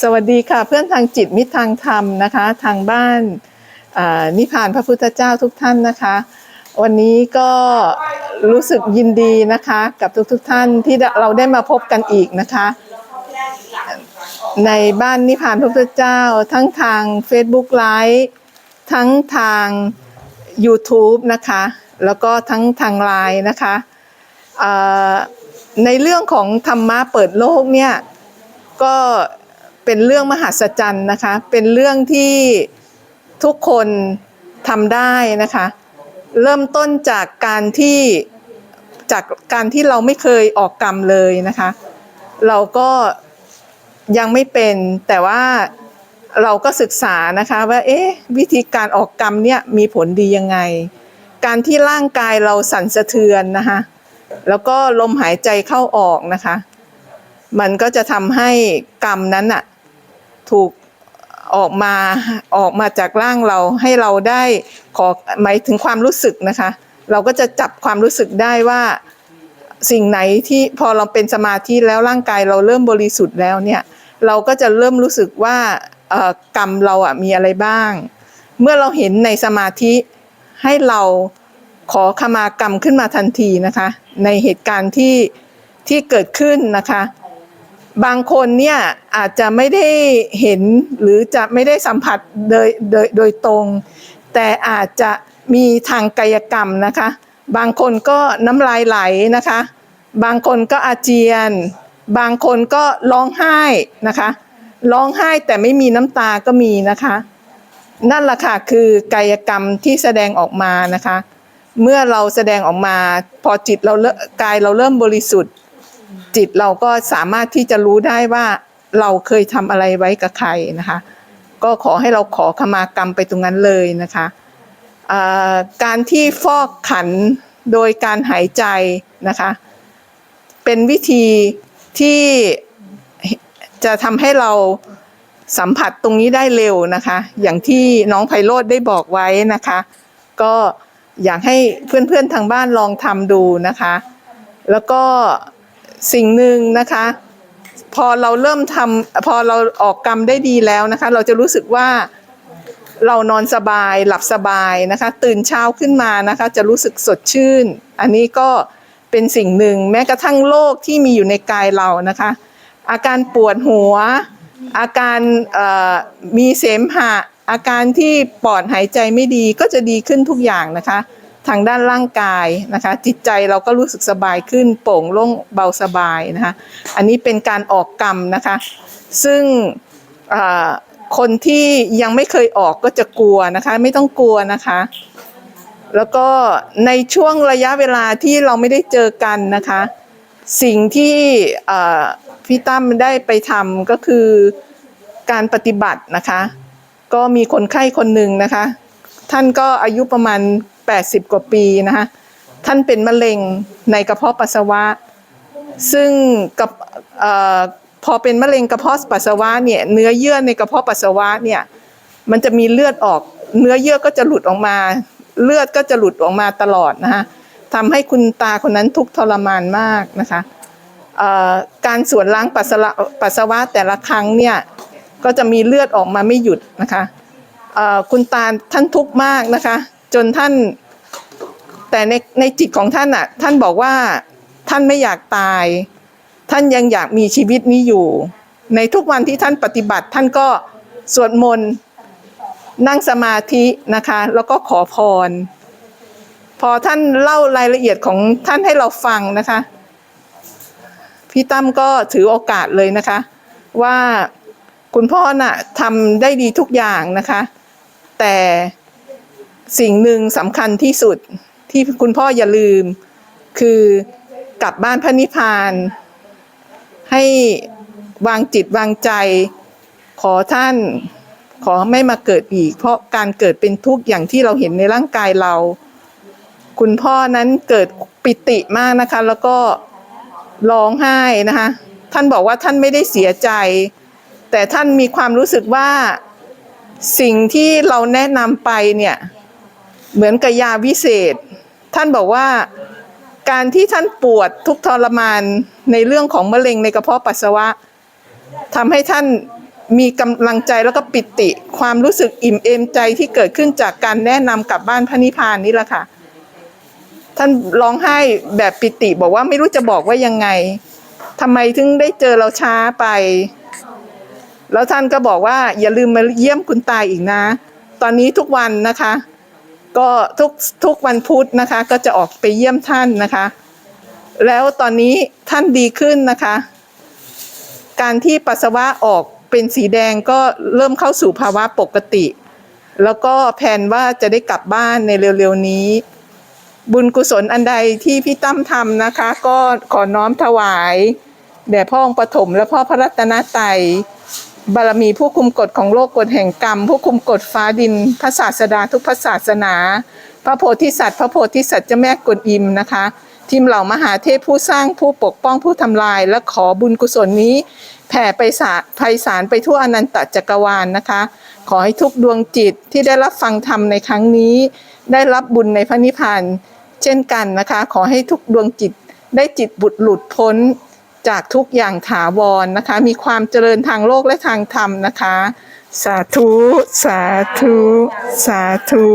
สวัสดีค่ะเพื่อนทางจิตมิตรทางธรรมนะคะ ทางบ้านนิพพานพระพุทธเจ้าทุกท่านนะคะ วันนี้ก็รู้สึกยินดีนะคะ กับทุกๆทท่านที่เราได้มาพบกันอีกนะคะ ในบ้านนิพพานพระพุทธเจ้า ทั้งทาง Facebook Live ทั้งทาง YouTube นะคะ แล้วก็ทั้งทางไลน์นะคะในเรื่องของธรรมะเปิดโลกเนี่ยก็ เป็นเรื่องมหัศจรรย์นะคะ เป็นเรื่องที่ทุกคนทำได้นะคะ เริ่มต้นจากการที่จากการที่เราไม่เคยออกกรรมเลยนะคะ เราก็ยังไม่เป็นแต่ว่าเราก็ศึกษานะคะว่าเอ๊ะวิธีการออกกรรมเนี่ยมีผลดียังไง การที่ร่างกายเราสั่นสะเทือนนะคะแล้วก็ลมหายใจเข้าออกนะคะ มันก็จะทำให้กรรมนั้นอะ ถูกออกมาออกมาจากร่างเราให้เราได้ขอหมายถึงความรู้สึกนะคะ เราก็จะจับความรู้สึกได้ว่าสิ่งไหนที่พอเราเป็นสมาธิแล้วร่างกายเราเริ่มบริสุทธิ์แล้วเนี่ยเราก็จะเริ่มรู้สึกว่ากรรมเราอะมีอะไรบ้าง เมื่อเราเห็นในสมาธิให้เราขอขมากรรมขึ้นมาทันทีนะคะ ในเหตุการณ์ที่ที่เกิดขึ้นนะคะ บางคนเนี่ยอาจจะไม่ได้เห็นหรือจะไม่ได้สัมผัสโดยโดยโดยตรง แต่อาจจะมีทางกายกรรมนะคะ บางคนก็น้ำลายไหลนะคะ บางคนก็อาเจียน บางคนก็ร้องไห้นะคะร้องไห้แต่ไม่มีน้ำตาก็มีนะคะ นั่นแหละค่ะคือกายกรรมที่แสดงออกมานะคะ เมื่อเราแสดงออกมาพอจิตเราเริ่มกายเราเริ่มบริสุทธิ์ จิตเราก็สามารถที่จะรู้ได้ว่าเราเคยทำอะไรไว้กับใครนะคะ ก็ขอให้เราขอขมากรรมไปตรงนั้นเลยนะคะการที่ฟอกขันโดยการหายใจนะคะ เป็นวิธีที่จะทำให้เราสัมผัสตรงนี้ได้เร็วนะคะ อย่างที่น้องไพโรธได้บอกไว้นะคะ ก็อยากให้เพื่อนๆทางบ้านลองทำดูนะคะ แล้วก็ สิ่งหนึ่งนะคะ พอเราเริ่มทำพอเราออกกรรมได้ดีแล้วนะคะ เราจะรู้สึกว่าเรานอนสบายหลับสบายนะคะ ตื่นเช้าขึ้นมานะคะ จะรู้สึกสดชื่น อันนี้ก็เป็นสิ่งหนึ่งแม้กระทั่งโรคที่มีอยู่ในกายเรานะคะ อาการปวดหัว อาการมีเสมหะ อาการที่ปอดหายใจไม่ดีก็จะดีขึ้นทุกอย่างนะคะ ทางด้านร่างกายนะคะ จิตใจเราก็รู้สึกสบายขึ้นโปร่งโล่งเบาสบายนะคะ อันนี้เป็นการออกกรรมนะคะ ซึ่งคนที่ยังไม่เคยออกก็จะกลัวนะคะ ไม่ต้องกลัวนะคะ แล้วก็ในช่วงระยะเวลาที่เราไม่ได้เจอกันนะคะ สิ่งที่พี่ตั้มได้ไปทำก็คือการปฏิบัตินะคะ ก็มีคนไข้คนหนึ่งนะคะ ท่านก็อายุประมาณ 80 กว่าปีนะคะท่านเป็นมะเร็งในกระเพาะปัสสาวะ ซึ่งกับออพอเป็นมะเร็งกระเพาะปัสสาวะเนี่ยเนื้อเยื่อในกระเพาะปัสสาวะเนี่ยมันจะมีเลือดออก เนื้อเยื่อก็จะหลุดออกมา เลือดก็จะหลุดออกมาตลอดนะคะทำให้คุณตาคนนั้นทุกทรมานมากนะคะการสวนล้างปัสสาวะแต่ละครั้งเนี่ยก็จะมีเลือดออกมาไม่หยุดนะคะคุณตาท่านทุกข์มากนะคะ จนท่าน แต่ในในจิตของท่านอะ ท่านบอกว่าท่านไม่อยากตาย ท่านยังอยากมีชีวิตนี้อยู่ ในทุกวันที่ท่านปฏิบัติ ท่านก็สวดมนต์นั่งสมาธินะคะ แล้วก็ขอพร พอท่านเล่ารายละเอียดของท่านให้เราฟังนะคะ พี่ตั้มก็ถือโอกาสเลยนะคะ ว่าคุณพ่อน่ะทำได้ดีทุกอย่างนะคะ แต่ สิ่งหนึ่งสำคัญที่สุดที่คุณพ่ออย่าลืม คือกลับบ้านพระนิพพาน ให้วางจิตวางใจ ขอท่านขอไม่มาเกิดอีก เพราะการเกิดเป็นทุกข์อย่างที่เราเห็นในร่างกายเรา คุณพ่อนั้นเกิดปิติมากนะคะ แล้วก็ร้องไห้นะคะ ท่านบอกว่าท่านไม่ได้เสียใจ แต่ท่านมีความรู้สึกว่าสิ่งที่เราแนะนำไปเนี่ย เหมือนกับยาวิเศษ ท่านบอกว่าการที่ท่านปวดทุกทรมานในเรื่องของมะเร็งในกระเพาะปัสสาวะทำให้ท่านมีกำลังใจแล้วก็ปิติ ความรู้สึกอิ่มเอมใจที่เกิดขึ้นจากการแนะนำกลับบ้านพระนิพพานนี่แหละค่ะ ท่านร้องไห้แบบปิติบอกว่าไม่รู้จะบอกว่ายังไงทำไมถึงได้เจอเราช้าไป แล้วท่านก็บอกว่าอย่าลืมมาเยี่ยมคุณตายอีกนะ ตอนนี้ทุกวันนะคะ ก็ทุกทุกวันพุธนะคะ ก็จะออกไปเยี่ยมท่านนะคะ แล้วตอนนี้ท่านดีขึ้นนะคะ การที่ปัสสาวะออกเป็นสีแดงก็เริ่มเข้าสู่ภาวะปกติ แล้วก็แผนว่าจะได้กลับบ้านในเร็วๆนี้ บุญกุศลอันใดที่พี่ตั้มทำนะคะ ก็ขอน้อมถวายแด่พ่อองค์ปฐมและพ่อพระรัตนตรัย บารมีผู้คุมกฎของโลกกฎแห่งกรรม ผู้คุมกฎฟ้าดิน พระศาสดาทุกพระศาสนา พระโพธิสัตว์ พระโพธิสัตว์เจ้าแม่กวนอิมนะคะ ทีมเหล่ามหาเทพผู้สร้างผู้ปกป้องผู้ทำลาย และขอบุญกุศลนี้ แผ่ไปสาไพศาลไปทั่วอนันตจักรวาลนะคะ ขอให้ทุกดวงจิตที่ได้รับฟังธรรมในครั้งนี้ ได้รับบุญในพระนิพพานเช่นกันนะคะ ขอให้ทุกดวงจิตได้จิตบุตรหลุดพ้น จากทุกอย่างถาวรนะคะ มีความเจริญทางโลกและทางธรรมนะคะ สาธุ สาธุ สาธุ